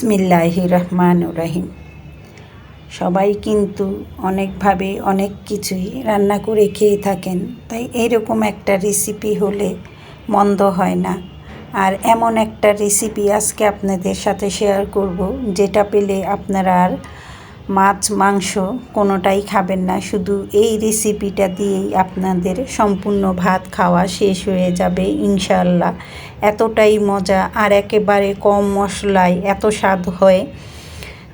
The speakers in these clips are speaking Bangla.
বিসমিল্লাহ রহমান রাহিম। সবাই কিন্তু অনেকভাবে অনেক কিছুই রান্না করে খেয়ে থাকেন, তাই এরকম একটা রেসিপি হলে মন্দ হয় না। আর এমন একটা রেসিপি আজকে আপনাদের সাথে শেয়ার করব, যেটা পেলে আপনারা আর মাছ, মাংস কোনোটাই খাবেন না। শুধু এই রেসিপিটা দিয়েই আপনাদের সম্পূর্ণ ভাত খাওয়া শেষ হয়ে যাবে ইনশাল্লাহ এতটাই মজা আর একেবারে কম মশলায় এত স্বাদ হয়।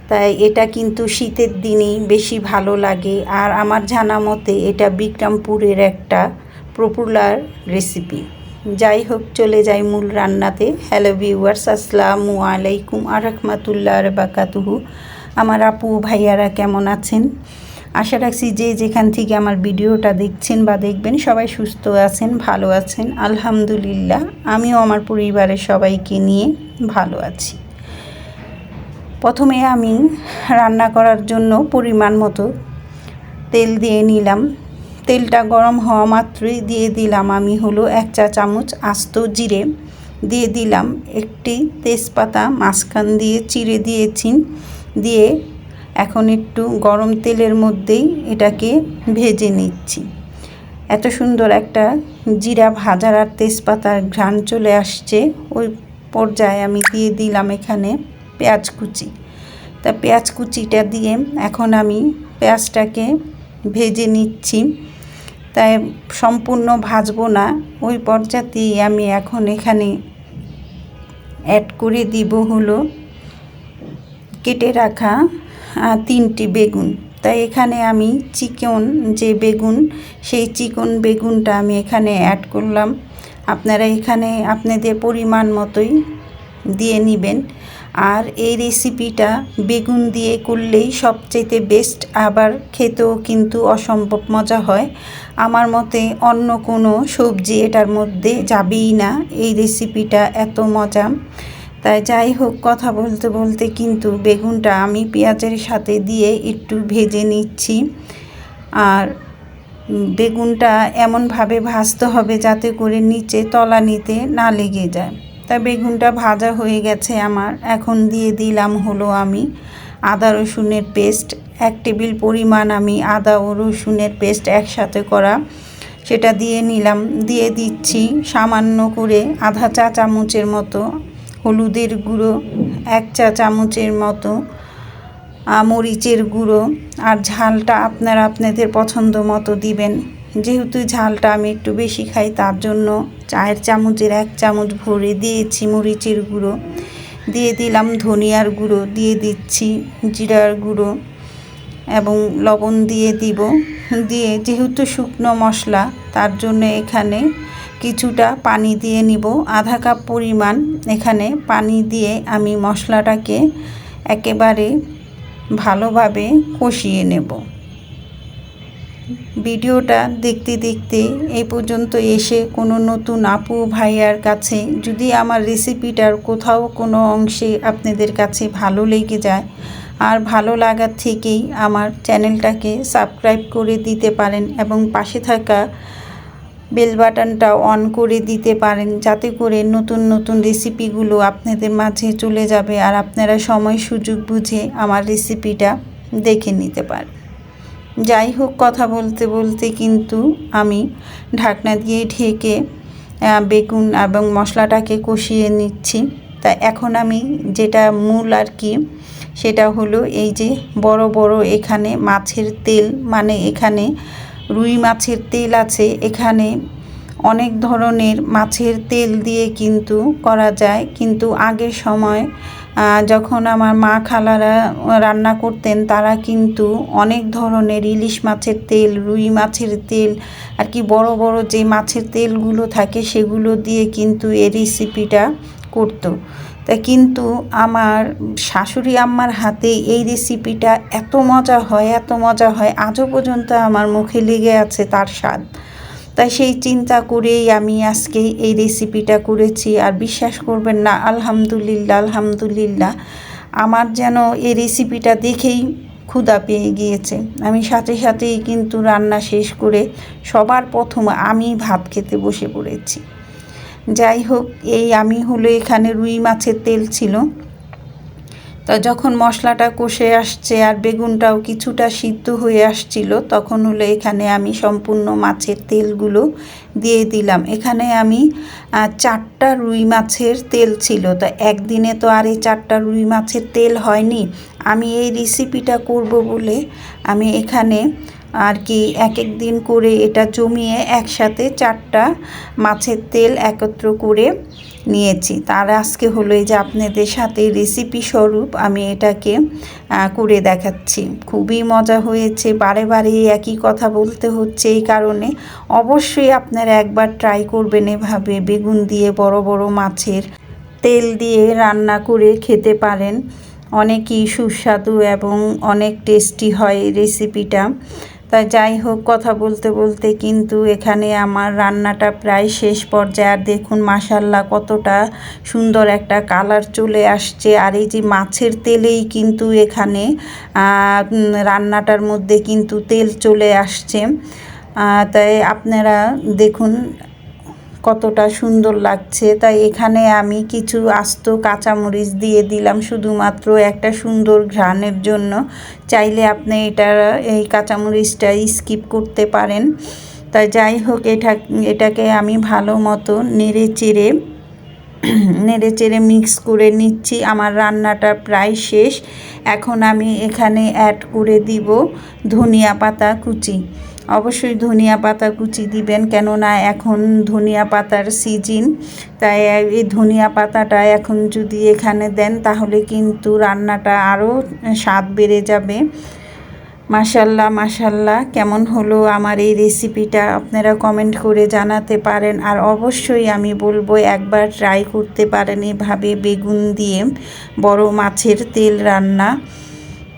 তাই এটা কিন্তু শীতের দিনেই বেশি ভালো লাগে। আর আমার জানা মতে এটা বিক্রমপুরের একটা পপুলার রেসিপি যাই হোক, চলে যাই মূল রান্নাতে। হ্যালো ভিউয়ার্স আসসালামু আলাইকুম আর রহমাতুল্লাহ বাকাতুহু আমার আপু, ভাইয়ারা কেমন আছেন? আশা রাখছি যে যেখান থেকে আমার ভিডিওটা দেখছেন বা দেখবেন সবাই সুস্থ আছেন, ভালো আছেন। আলহামদুলিল্লাহ, আমিও আমার পরিবারের সবাইকে নিয়ে ভালো আছি। প্রথমে আমি রান্না করার জন্য পরিমাণ মতো তেল দিয়ে নিলাম। তেলটা গরম হওয়া মাত্রই দিয়ে দিলাম আমি হলো এক চা চামচ আস্ত জিরে দিয়ে দিলাম। একটি তেজপাতা মাঝখান দিয়ে চিড়ে দিয়েছি। দিয়ে এখন একটু গরম তেলের মধ্যেই এটাকে ভেজে নিচ্ছি। এত সুন্দর একটা জিরা ভাজার আর তেজপাতার ঘ্রাণ চলে আসছে। ওই পর্যায়ে আমি দিয়ে দিলাম এখানে পেঁয়াজ কুচি। তা পেঁয়াজ কুচিটা দিয়ে এখন আমি পেঁয়াজটাকে ভেজে নিচ্ছি। তাই সম্পূর্ণ ভাজবো না। ওই পর্যাতেই আমি এখন এখানে অ্যাড করে দিব হলো কেটে রাখা তিনটি বেগুন। তাই এখানে আমি চিকন যে বেগুন, সেই চিকন বেগুনটা আমি এখানে অ্যাড করলাম। আপনারা এখানে আপনাদের পরিমাণ মতোই দিয়ে নেবেন। আর এই রেসিপিটা বেগুন দিয়ে করলেই সবচেয়ে বেস্ট আবার খেতেও কিন্তু অসম্ভব মজা হয়। আমার মতে অন্য কোনো সবজি এটার মধ্যে যাবেই না। এই রেসিপিটা এত মজা। তাই যাই হোক, কথা বলতে বলতে কিন্তু বেগুনটা আমি পেঁয়াজের সাথে দিয়ে একটু ভেজে নিচ্ছি। আর বেগুনটা এমনভাবে ভাজতে হবে যাতে করে নিচে তলা নিতে না লেগে যায়। তা বেগুনটা ভাজা হয়ে গেছে আমার। এখন দিয়ে দিলাম হলো আমি আদা রসুনের পেস্ট। এক টেবিল পরিমাণ আমি আদা ও রসুনের পেস্ট একসাথে করা। সেটা দিয়ে নিলাম। দিয়ে দিচ্ছি সামান্য করে আধা চা চামচের মতো হলুদের গুঁড়ো, এক চা চামচের মতো মরিচের গুঁড়ো আর ঝালটা আপনারা আপনাদের পছন্দ মতো দিবেন। যেহেতু ঝালটা আমি একটু বেশি খাই, তার জন্য চায়ের চামচের এক চামচ ভরে দিয়েছি মরিচের গুঁড়ো। দিয়ে দিলাম ধনিয়ার গুঁড়ো, দিয়ে দিচ্ছি জিরার গুঁড়ো। এবং লবণ দিয়ে দিব। দিয়ে যেহেতু শুকনো মশলা, তার জন্য এখানে কিছুটা পানি দিয়ে নিব। আধা কাপ পরিমাণ এখানে পানি দিয়ে আমি মশলাটাকে একেবারে ভালোভাবে কষিয়ে নেব। ভিডিওটা দেখতে দেখতে এই পর্যন্ত এসে কোনো নতুন আপু ভাইয়ার কাছে, যদি আমার রেসিপিটার কোথাও কোনো অংশে আপনাদের কাছে ভালো লেগে যায় আর ভালো লাগার থেকেই আমার চ্যানেলটাকে সাবস্ক্রাইব করে দিতে পারেন এবং পাশে থাকা বেল বাটনটা অন করে দিতে পারেন, যাতে করে নতুন নতুন রেসিপিগুলো আপনাদের মাঝে চলে যাবে আর আপনারা সময় সুযোগ বুঝে আমার রেসিপিটা দেখে নিতে পারেন। যাই হোক, কথা বলতে বলতে কিন্তু আমি ঢাকনা দিয়ে ঢেকে বেগুন এবং মশলাটাকে কষিয়ে নিচ্ছি। তা এখন আমি যেটা মূল আর কি, সেটা হলো এই যে বড় বড় এখানে মাছের তেল মানে এখানে রুই মাছের তেল আছে, এখানে অনেক ধরনের মাছের তেল দিয়ে কিন্তু করা যায়। কিন্তু আগের সময় যখন আমার মা খালারা রান্না করতেন, তারা কিন্তু অনেক ধরনের ইলিশ মাছের তেল, রুই মাছের তেল, আর কি বড় বড় যে মাছের তেলগুলো থাকে, সেগুলো দিয়ে কিন্তু এই রেসিপিটা করতো। তা কিন্তু আমার শাশুড়ি আম্মার হাতে এই রেসিপিটা এত মজা হয়, এত মজা হয়, আজও পর্যন্ত আমার মুখে লেগে আছে তার স্বাদ। তাই সেই চিন্তা করেই আমি আজকে এই রেসিপিটা করেছি। আর বিশ্বাস করবেন না, আলহামদুলিল্লাহ আলহামদুলিল্লাহ, আমার যেন এই রেসিপিটা দেখেই ক্ষুধা পেয়ে গিয়েছে। আমি সাথে সাথেই কিন্তু রান্না শেষ করে সবার প্রথম আমি ভাত খেতে বসে পড়েছি। যাই হোক, এই আমি হলো এখানে রুই মাছের তেল ছিল। তা যখন মশলাটা কষে আসছে আর বেগুনটাও কিছুটা সিদ্ধ হয়ে আসছিল, তখন হলো এখানে আমি সম্পূর্ণ মাছের তেলগুলো দিয়ে দিলাম। এখানে আমি চারটা রুই মাছের তেল ছিল। তো একদিনে তো আর এই চারটা রুই মাছের তেল হয়নি। আমি এই রেসিপিটা করব বলে আমি এখানে আর কি এক এক দিন করে এটা জমিয়ে একসাথে চারটা মাছের তেল একত্র করে নিয়েছি। তার আজকে হলো এই যে আপনাদের সাথে রেসিপি স্বরূপ আমি এটাকে করে দেখাচ্ছি। খুবই মজা হয়েছে, বারে বারে একই কথা বলতে হচ্ছে এই কারণে। অবশ্যই আপনারা একবার ট্রাই করবেন এভাবে বেগুন দিয়ে বড় বড় মাছের তেল দিয়ে রান্না করে খেতে পারেন। অনেকই সুস্বাদু এবং অনেক টেস্টি হয় রেসিপিটা তাই যাই হোক, কথা বলতে বলতে কিন্তু এখানে আমার রান্নাটা প্রায় শেষ পর্যায়ে। আর দেখুন মাসাল্লাহ কতটা সুন্দর একটা কালার চলে আসছে। আর এই যে মাছের তেলেই কিন্তু এখানে রান্নাটার মধ্যে কিন্তু তেল চলে আসছে। তাই আপনারা দেখুন কতটা সুন্দর লাগছে। তাই এখানে আমি কিছু আস্ত কাঁচামরিচ দিয়ে দিলাম শুধুমাত্র একটা সুন্দর ঘ্রাণের জন্য। চাইলে আপনি এটা, এই কাঁচামরিচটা স্কিপ করতে পারেন। তাই যাই হোক, এটা, এটাকে আমি ভালো মতো নেড়ে চেড়ে নেড়ে চেড়ে মিক্স করে নিচ্ছি। আমার রান্নাটা প্রায় শেষ। এখন আমি এখানে অ্যাড করে দিব ধনিয়া পাতা কুচি। অবশ্যই ধনিয়া পাতা কুচি দিবেন, কেননা এখন ধনিয়া পাতার সিজন তাই এই ধনিয়া পাতাটা এখন যদি এখানে দেন, তাহলে কিন্তু রান্নাটা আরও স্বাদ বেড়ে যাবে। মাশাল্লাহ মাশাল্লাহ। কেমন হলো আমার এই রেসিপিটা আপনারা কমেন্ট করে জানাতে পারেন। আর অবশ্যই আমি বলব, একবার ট্রাই করতে পারেন এভাবে বেগুন দিয়ে বড় মাছের তেল রান্না।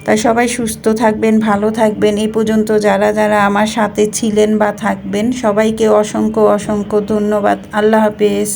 তাই সবাই সুস্থ থাকবেন, ভালো থাকবেন। এই পর্যন্ত যারা যারা আমার সাথে ছিলেন বা থাকবেন, সবাইকে অসংখ্য অসংখ্য ধন্যবাদ। আল্লাহ হাফেজ।